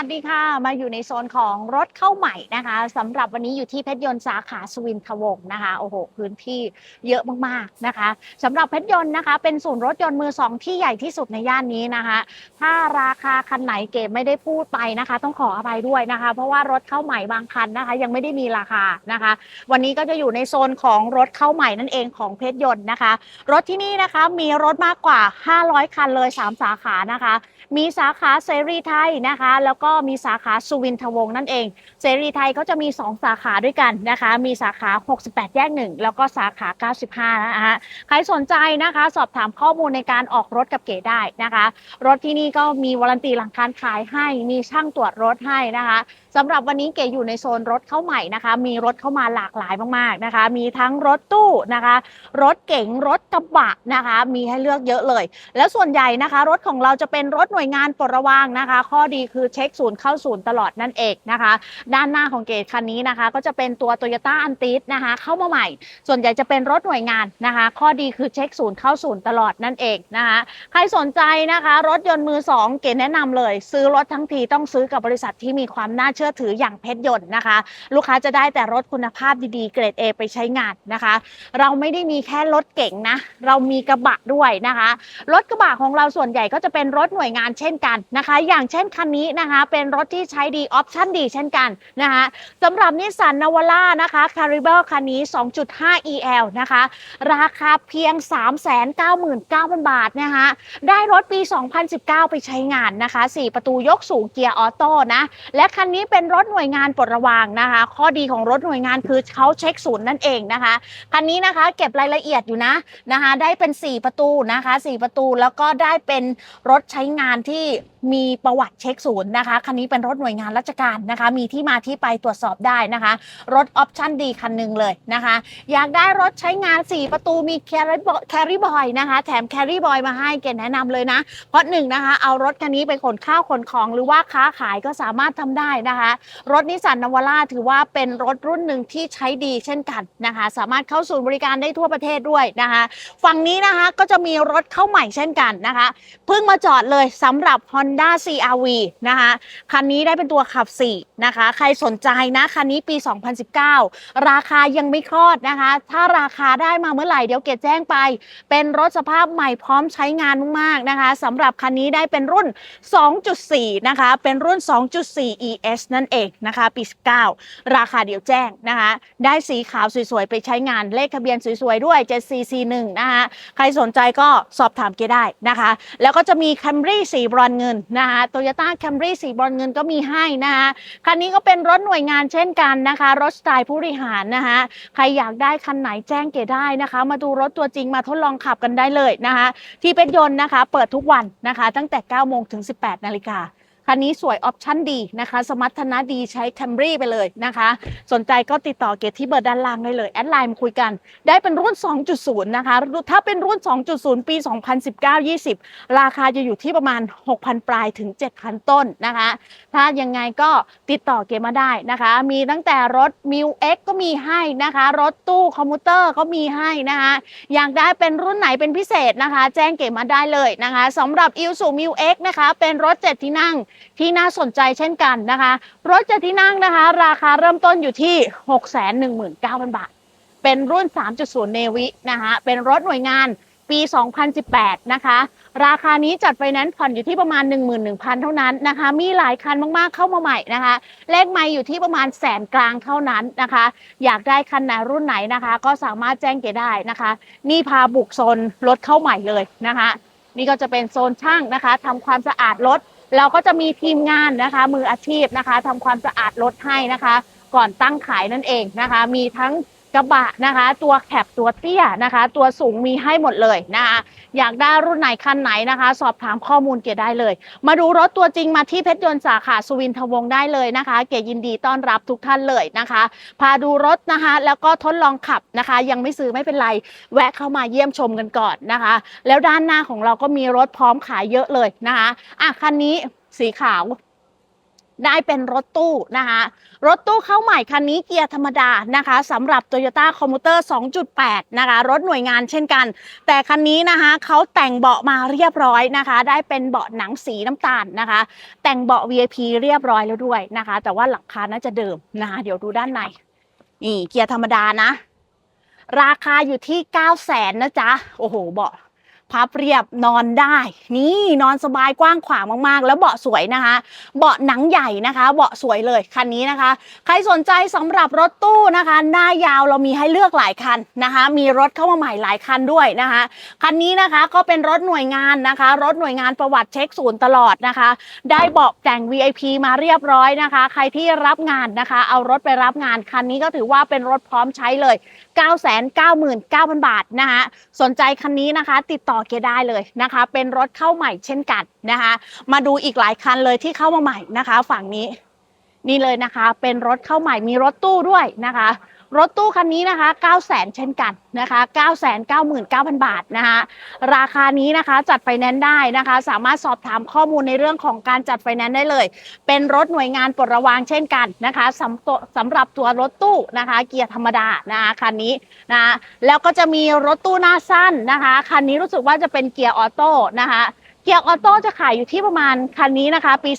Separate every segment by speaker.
Speaker 1: วัสดีค่ะ มาอยู่ในโซนของรถเข้าใหม่นะคะสำหรับวันนี้อยู่ที่เพชรยนต์สาขาสวินทวงศ์นะคะโอ้โหพื้นที่เยอะมากๆนะคะสำหรับเพชรยนต์นะคะ เป็นศูนย์รถยนต์มือสองที่ใหญ่ที่สุดในย่านนี้นะคะ ถ้าราคาคันไหนเก็ไม่ได้พูดไปนะคะ ต้องขออภัยด้วยนะคะ เพราะว่ารถเข้าใหม่บางคันนะคะ ยังไม่ได้มีราคานะคะ วันนี้ก็จะอยู่ในโซนของรถเข้าใหม่นั่นเองของเพชรยนต์นะคะ รถที่นี่นะคะมีรถมากกว่า 500 คันเลย 3 สาขานะคะ มีสาขาเสรีไทยนะคะ แล้วก็็มีสาขาสุวินทวงศ์นั่นเอง เสรีไทยก็จะมี 2 สาขาด้วยกันนะคะ มีสาขา 68 แยก 1 แล้วก็สาขา 95 นะคะใครสนใจนะคะ สอบถามข้อมูลในการออกรถกับเก๋ได้นะคะ รถที่นี่ก็มีวารันตีหลังการขายให้ มีช่างตรวจรถให้นะคะ สำหรับวันนี้เก๋อยู่ในโซนรถเข้าใหม่นะคะ มีรถเข้ามาหลากหลายมากๆนะคะ มีทั้งรถตู้นะคะ รถเก๋งรถกระบะนะคะ มีให้เลือกเยอะเลย แล้วส่วนใหญ่นะคะ รถของเราจะเป็นรถหน่วยงานปลดระวางนะคะ ข้อดีคือเช็คศูนย์เข้าศูนย์ตลอดนั่นเองนะคะ ด้านหน้าของเกตคันนี้นะคะ ก็จะเป็นตัว Toyota a n t i s นะคะ เข้ามาใหม่ ส่วนใหญ่จะเป็นรถหน่วยงานนะคะ ข้อดีคือเช็คศูนย์เข้าศูนย์ตลอดนั่นเองนะคะใครสนใจนะคะ รถยนต์มือสองเกณฑ์แนะนำเลย ซื้อรถทั้งทีต้องซื้อกับบริษัทที่มีความน่าเชื่อถืออย่างเพชรยนต์นะคะ ลูกค้าจะได้แต่รถคุณภาพดีๆ เกรด A ไปใช้งานนะคะ เราไม่ได้มีแค่รถเก่งนะ เรามีกระบะด้วยนะคะ รถกระบะของเราส่วนใหญ่ก็จะเป็นรถหน่วยงานเช่นกันนะคะ อย่างเช่นคันนี้นะคะ เป็นรถที่ใช้ดีออปชั่นดีเช่นกันนะคะสำหรับนิสสันนาวาร่านะคะคาริเบลคันนี้ 2.5 EL นะคะ ราคาเพียง 399,000 บาทนะคะได้รถปี 2019 ไปใช้งานนะคะ 4 ประตูยกสูงเกียร์ออโต้นะ และคันนี้เป็นรถหน่วยงานปลดระวางนะคะ ข้อดีของรถหน่วยงานคือเขาเช็คศูนย์นั่นเองนะคะคันนี้นะคะเก็บรายละเอียดอยู่นะนะคะ ได้เป็น 4 ประตูนะคะ 4 ประตูแล้วก็ได้เป็นรถใช้งานที่มีประวัติเช็คศูนย์นะคะ คันนี้เป็นรถหน่วยงานราชการนะคะ มีที่มาที่ไปตรวจสอบได้นะคะ รถออปชั่นดีคันหนึ่งเลยนะคะ อยากได้รถใช้งาน 4 ประตูมีแครี่บอยนะคะ แถมแครี่บอยมาให้เกณฑ์แนะนำเลยนะ เพราะหนึ่งนะคะ เอารถคันนี้ไปขนข้าวขนของหรือว่าค้าขายก็สามารถทำได้นะคะ รถนิสสันนาวาร่าถือว่าเป็นรถรุ่นหนึ่งที่ใช้ดีเช่นกันนะคะ สามารถเข้าศูนย์บริการได้ทั่วประเทศด้วยนะคะ ฝั่งนี้นะคะก็จะมีรถเข้าใหม่เช่นกันนะคะ เพิ่งมาจอดเลยสำหรับ Honda CRV นะคะคันนี้ได้เป็นตัวขับ 4 นะคะ ใครสนใจนะ คันนี้ปี 2019 ราคายังไม่คลอดนะคะ ถ้าราคาได้มาเมื่อไหร่ เดี๋ยวเกดแจ้งไป เป็นรถสภาพใหม่พร้อมใช้งานมากๆนะคะสำหรับคันนี้ได้เป็นรุ่น 2.4 นะคะ เป็นรุ่น 2.4 ES นั่นเองนะคะ ปี 19 ราคาเดี๋ยวแจ้งนะคะ ได้สีขาวสวยๆ ไปใช้งานเลขทะเบียนสวยๆ ด้วย 7441 นะคะ ใครสนใจก็สอบถามเกได้นะคะ แล้วก็จะมี Camry สีบรอนเงินนะคะโตโยต้าแคมรี่สีบรอนเงินก็มีให้นะคะคันนี้ก็เป็นรถหน่วยงานเช่นกันนะคะ รถสไตล์ผู้บริหารนะคะใครอยากได้คันไหนแจ้งเกได้นะคะ มาดูรถตัวจริงมาทดลองขับกันได้เลยนะคะ ที่เป็นยนต์นะคะ เปิดทุกวันนะคะ ตั้งแต่9โมงถึง 18นาฬิกา คันนี้สวยออปชั่นดีนะคะ สมรรถนะดีใช้ Camry ไปเลยนะคะ สนใจก็ติดต่อเกตที่เบอร์ด้านล่างได้เลย แอดไลน์มาคุยกัน ได้เป็นรุ่น 2.0 นะคะ ถ้าเป็นรุ่น 2.0 ปี 2019-20 ราคาจะอยู่ที่ประมาณ 6,000 ปลายถึง 7,000 ต้นนะคะ ถ้ายังไงก็ติดต่อเกมมาได้นะคะ มีตั้งแต่รถ m ิว X ก็มีให้นะคะ รถตู้คอมพิวเตอร์ก็มีให้นะคะอยากได้เป็นรุ่นไหนเป็นพิเศษนะคะ แจ้งเกมมาได้เลยนะคะสำหรับ i l s u m i w X นะคะ เป็นรถ 7 ที่นั่งที่น่าสนใจเช่นกันนะคะ รถ7ที่นั่งนะคะ ราคาเริ่มต้นอยู่ที่ 619,000 บาท เป็นรุ่น 3.0 เนวินะคะเป็นรถหน่วยงานปี 2018 นะคะ ราคานี้จัดไฟแนนซ์ผ่อนอยู่ที่ประมาณ 11,000 เท่านั้นนะคะ มีหลายคันมากๆเข้ามาใหม่นะคะ เลขไม่อยู่ที่ประมาณแสนกลางเท่านั้นนะคะ อยากได้คันไหนรุ่นไหนนะคะ ก็สามารถแจ้งเกได้นะคะ นี่พาบุกโซนรถเข้าใหม่เลยนะคะ นี่ก็จะเป็นโซนช่างนะคะทำความสะอาดรถ เราก็จะมีทีมงานนะคะ มืออาชีพนะคะทำความสะอาดรถให้นะคะ ก่อนตั้งขายนั่นเองนะคะ มีทั้ง ระบะนะคะ ตัวแคปตัวเตี้ยนะคะ ตัวสูงมีให้หมดเลยนะคะอยากได้รุ่นไหนคันไหนนะคะ สอบถามข้อมูลเกียได้เลย มาดูรถตัวจริงมาที่เพชรยนต์สาขาสุวินทวงศ์ได้เลยนะคะ เกียยินดีต้อนรับทุกท่านเลยนะคะ พาดูรถนะคะ แล้วก็ทดลองขับนะคะ ยังไม่ซื้อไม่เป็นไร แวะเข้ามาเยี่ยมชมกันก่อนนะคะ แล้วด้านหน้าของเราก็มีรถพร้อมขายเยอะเลยนะคะอะคันนี้สีขาว ได้เป็นรถตู้นะคะรถตู้เข้าใหม่คันนี้เกียร์ธรรมดานะคะสำหรับ Toyota c o m m u t e r 2.8 นะคะ รถหน่วยงานเช่นกัน แต่คันนี้นะคะเขาแต่งเบาะมาเรียบร้อยนะคะ ได้เป็นเบาะหนังสีน้ำตาลนะคะ แต่งเบาะ VIP เรียบร้อยแล้วด้วยนะคะ แต่ว่าหลังคาน่าจะเดิมนะคะเดี๋ยวดูด้านในนี่เกียร์ธรรมดานะ ราคาอยู่ที่ 9 0 0แสนนะจ๊ะโอ้โหเบาะ พับเรียบนอนได้ นี่นอนสบายกว้างขวางมากๆ แล้วเบาะสวยนะคะ เบาะหนังใหญ่นะคะ เบาะสวยเลยคันนี้นะคะ ใครสนใจสำหรับรถตู้นะคะ หน้ายาวเรามีให้เลือกหลายคันนะคะ มีรถเข้ามาใหม่หลายคันด้วยนะคะคันนี้นะคะก็เป็นรถหน่วยงานนะคะ รถหน่วยงานประวัติเช็คศูนย์ตลอดนะคะ ได้เบาะแต่ง VIP มาเรียบร้อยนะคะ ใครที่รับงานนะคะ เอารถไปรับงานคันนี้ก็ถือว่าเป็นรถพร้อมใช้เลย 999,000 บาทนะคะสนใจคันนี้นะคะ ติดต่อเกียร์ได้เลยนะคะ เป็นรถเข้าใหม่เช่นกันนะคะ มาดูอีกหลายคันเลยที่เข้ามาใหม่นะคะ ฝั่งนี้นี่เลยนะคะ เป็นรถเข้าใหม่มีรถตู้ด้วยนะคะ รถตู้คันนี้นะคะ9 0 0 0 0เช่นกันนะคะ999,000 บาทนะคะราคานี้นะคะจัดไฟแนนซ์ได้นะคะ สามารถสอบถามข้อมูลในเรื่องของการจัดไฟแนนซ์ได้เลย เป็นรถหน่วยงานปลดระวางเช่นกันนะคะสำสำหรับตัวรถตู้นะคะ เกียร์ธรรมดานะคะคันนี้นะแล้วก็จะมีรถตู้หน้าสั้นนะคะคันนี้รู้สึกว่าจะเป็นเกียร์ออโต้นะคะเกียร์ออโต้จะขายอยู่ที่ประมาณคันนี้นะคะ ปี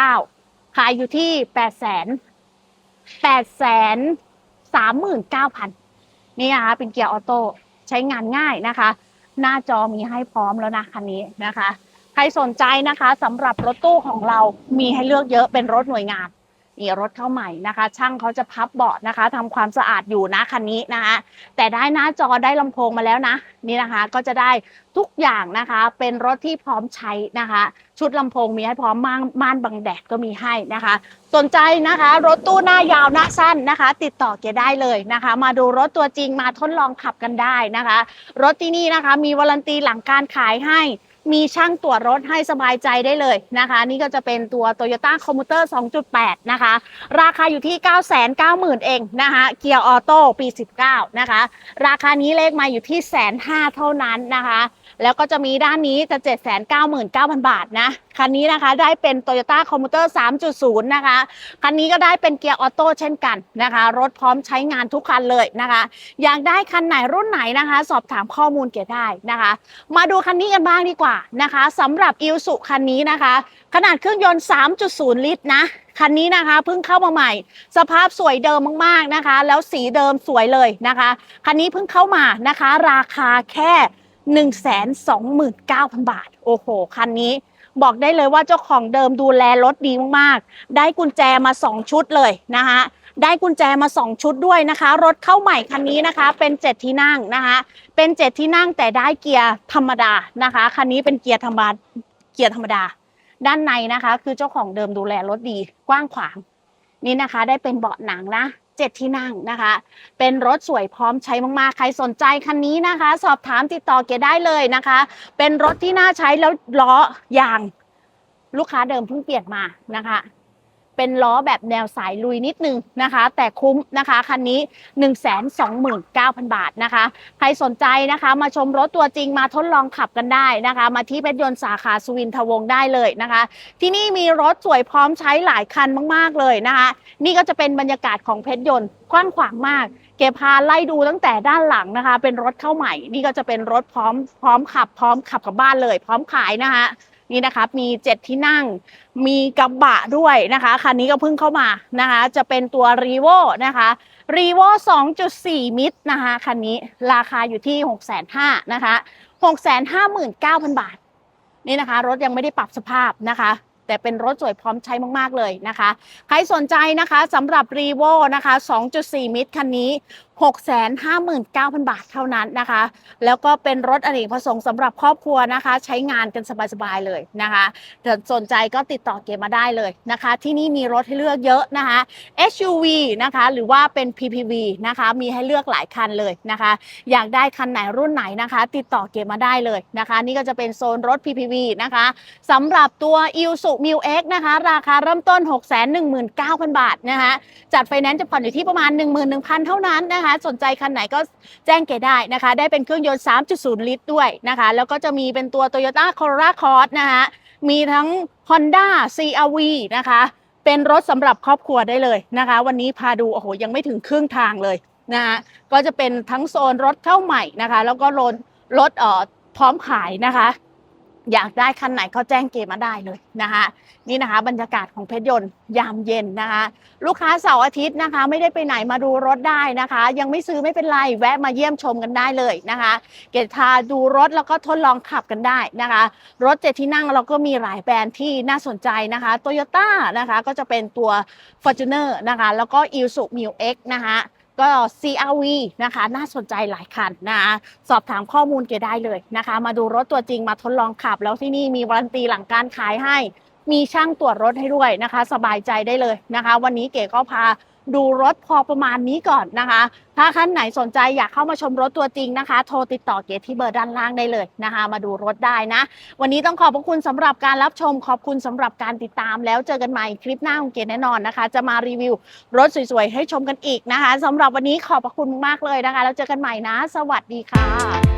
Speaker 1: 2019 ขายอยู่ที่ 8 0 0 0 0 8 3 9 0 0 0 นี่นะคะเป็นเกียร์ออโต้ใช้งานง่ายนะคะ หน้าจอมีให้พร้อมแล้วนะคันนี้นะคะ ใครสนใจนะคะสำหรับรถตู้ของเรามีให้เลือกเยอะเป็นรถหน่วยงาน นี่รถเข้าใหม่นะคะ ช่างเขาจะพับเบาะนะคะทำความสะอาดอยู่นะคันนี้นะคะแต่ได้หน้าจอได้ลำโพงมาแล้วนะนี่นะคะ ก็จะได้ทุกอย่างนะคะ เป็นรถที่พร้อมใช้นะคะ ชุดลำโพงมีให้พร้อมม่านม่านบังแดดก็มีให้นะคะ สนใจนะคะ รถตู้หน้ายาวหน้าสั้นนะคะ ติดต่อเกียได้เลยนะคะ มาดูรถตัวจริงมาทดลองขับกันได้นะคะ รถที่นี่นะคะ มีวารันตีหลังการขายให้ มีช่างตรวจรถให้สบายใจได้เลยนะคะ นี่ก็จะเป็นตัว Toyota c o m m u t e r 2.8 นะคะ ราคาอยู่ที่ 990,000 เองนะคะเกียร์ออโต้ปี 19 นะคะ ราคานี้เลขมาอยู่ที่แสนห้าเท่านั้นนะคะ แล้วก็จะมีด้านนี้จะ 799,000 บาทนะ คันนี้นะคะได้เป็น Toyota c o m m u t e r 3.0 นะคะ คันนี้ก็ได้เป็นเกียร์ออโต้เช่นกันนะคะ รถพร้อมใช้งานทุกคันเลยนะคะ อยากได้คันไหนรุ่นไหนนะคะ สอบถามข้อมูลเกียร์ได้นะคะ มาดูคันนี้กันบ้างดีกว่านะคะสำหรับอิลสุคันนี้นะคะ ขนาดเครื่องยนต์ 3.0 ลิตรนะคันนี้นะคะเพิ่งเข้ามาใหม่ สภาพสวยเดิมมากๆนะคะ แล้วสีเดิมสวยเลยนะคะ คันนี้เพิ่งเข้ามานะคะ ราคาแค่ 129,000 บาท โอ้โห คันนี้บอกได้เลยว่าเจ้าของเดิมดูแลรถดีมากๆ ได้กุญแจมา 2 ชุดเลยนะคะได้กุญแจมา 2 ชุดด้วยนะคะ รถเข้าใหม่คันนี้นะคะ เป็น7ที่นั่งนะคะ เป็น7ที่นั่งแต่ได้เกียร์ธรรมดานะคะ คันนี้เป็นเกียร์ธรรมดา เกียร์ธรรมดา ด้านในนะคะ คือเจ้าของเดิมดูแลรถดีกว้างขวาง นี่นะคะ ได้เป็นเบาะหนังนะ เจ็ดที่นั่งนะคะ เป็นรถสวยพร้อมใช้มากๆ ใครสนใจคันนี้นะคะ สอบถามติดต่อเกียได้เลยนะคะ เป็นรถที่น่าใช้แล้วล้อยาง ลูกค้าเดิมเพิ่งเปลี่ยนมานะคะ เป็นล้อแบบแนวสายลุยนิดนึงนะคะ แต่คุ้มนะคะคันนี้ 129,000 บาทนะคะ ใครสนใจนะคะ มาชมรถตัวจริงมาทดลองขับกันได้นะคะ มาที่เพชรยนต์สาขาสุวินทวงศ์ได้เลยนะคะ ที่นี่มีรถสวยพร้อมใช้หลายคันมาก ๆ เลยนะคะ นี่ก็จะเป็นบรรยากาศของเพชรยนต์กว้างขวางมากเก็บพาไล่ดูตั้งแต่ด้านหลังนะคะ เป็นรถเข้าใหม่ นี่ก็จะเป็นรถพร้อมพร้อมขับ พร้อมขับกลับบ้านเลย พร้อมขายนะคะ นี่นะคะมีเจ็ดที่นั่ง มีกระบะด้วยนะคะคันนี้ก็เพิ่งเข้ามานะคะ จะเป็นตัวรีโวนะคะรีโว2.4 มิตรนะคะคันนี้ราคาอยู่ที่ 6 5 0 0 0นะคะ659,000 บาท นี่นะคะ รถยังไม่ได้ปรับสภาพนะคะแต่เป็นรถสวยพร้อมใช้มาก ๆ เลยนะคะ ใครสนใจนะคะสำหรับรีโวนะคะ 2.4 มิตรคันนี้ 659,000 บาทเท่านั้นนะคะ แล้วก็เป็นรถอเนกประสงค์สำหรับครอบครัวนะคะ ใช้งานกันสบายๆเลยนะคะถ้าสนใจก็ติดต่อเกมมาได้เลยนะคะ ที่นี่มีรถให้เลือกเยอะนะคะ SUV นะคะหรือว่าเป็น PPV นะคะมีให้เลือกหลายคันเลยนะคะ อยากได้คันไหนรุ่นไหนนะคะ ติดต่อเกมมาได้เลยนะคะ นี่ก็จะเป็นโซนรถ PPV นะคะสำหรับตัว i l s u m i l X นะคะ ราคาเริ่มต้น 619,000 บาทนะคะจัดไฟแนนซ์จะผ่อนอยู่ที่ประมาณ 11,000 เท่านั้นนะคะสนใจคันไหนก็แจ้งเกได้นะคะ ได้เป็นเครื่องยนต์ 3.0 ลิตรด้วยนะคะ แล้วก็จะมีเป็นตัว Toyota Corolla Cross นะคะมีทั้ง Honda CRV นะคะ
Speaker 2: เป็นรถสำหรับครอบครัวได้เลยนะคะ วันนี้พาดูโอ้โหยังไม่ถึงครึ่งทางเลยนะคะก็จะเป็นทั้งโซนรถเข้าใหม่นะคะ แล้วก็รถรถเอ่อพร้อมขายนะคะ อยากได้คันไหนก็แจ้งเกมมาได้เลยนะคะนี่นะคะ บรรยากาศของเพชรยนต์ยามเย็นนะคะ ลูกค้าเสาร์อาทิตย์นะคะ ไม่ได้ไปไหนมาดูรถได้นะคะ ยังไม่ซื้อไม่เป็นไรแวะมาเยี่ยมชมกันได้เลยนะคะ เกตพาดูรถแล้วก็ทดลองขับกันได้นะคะ รถเจ็ดที่นั่งเราก็มีหลายแบรนด์ที่น่าสนใจนะคะโตโยต้านะคะก็จะเป็นตัว Fortuner นะคะแล้วก็ i s u m i l X นะคะ ก็ CRV นะคะ น่าสนใจหลายคันนะคะสอบถามข้อมูลเกได้เลยนะคะ มาดูรถตัวจริงมาทดลองขับ แล้วที่นี่มีวารันตีหลังการขายให้ มีช่างตรวจรถให้ด้วยนะคะ สบายใจได้เลยนะคะ วันนี้เก๋ก็พาดูรถพอประมาณนี้ก่อนนะคะ ถ้าท่านไหนสนใจอยากเข้ามาชมรถตัวจริงนะคะ โทรติดต่อเก๋ที่เบอร์ด้านล่างได้เลยนะคะ มาดูรถได้นะ วันนี้ต้องขอบพระคุณสำหรับการรับชม ขอบคุณสำหรับการติดตาม แล้วเจอกันใหม่คลิปหน้าของเก๋แน่นอนนะคะ จะมารีวิวรถสวยๆให้ชมกันอีกนะคะสำหรับวันนี้ขอบพระคุณมากเลยนะคะ แล้วเจอกันใหม่นะ สวัสดีค่ะ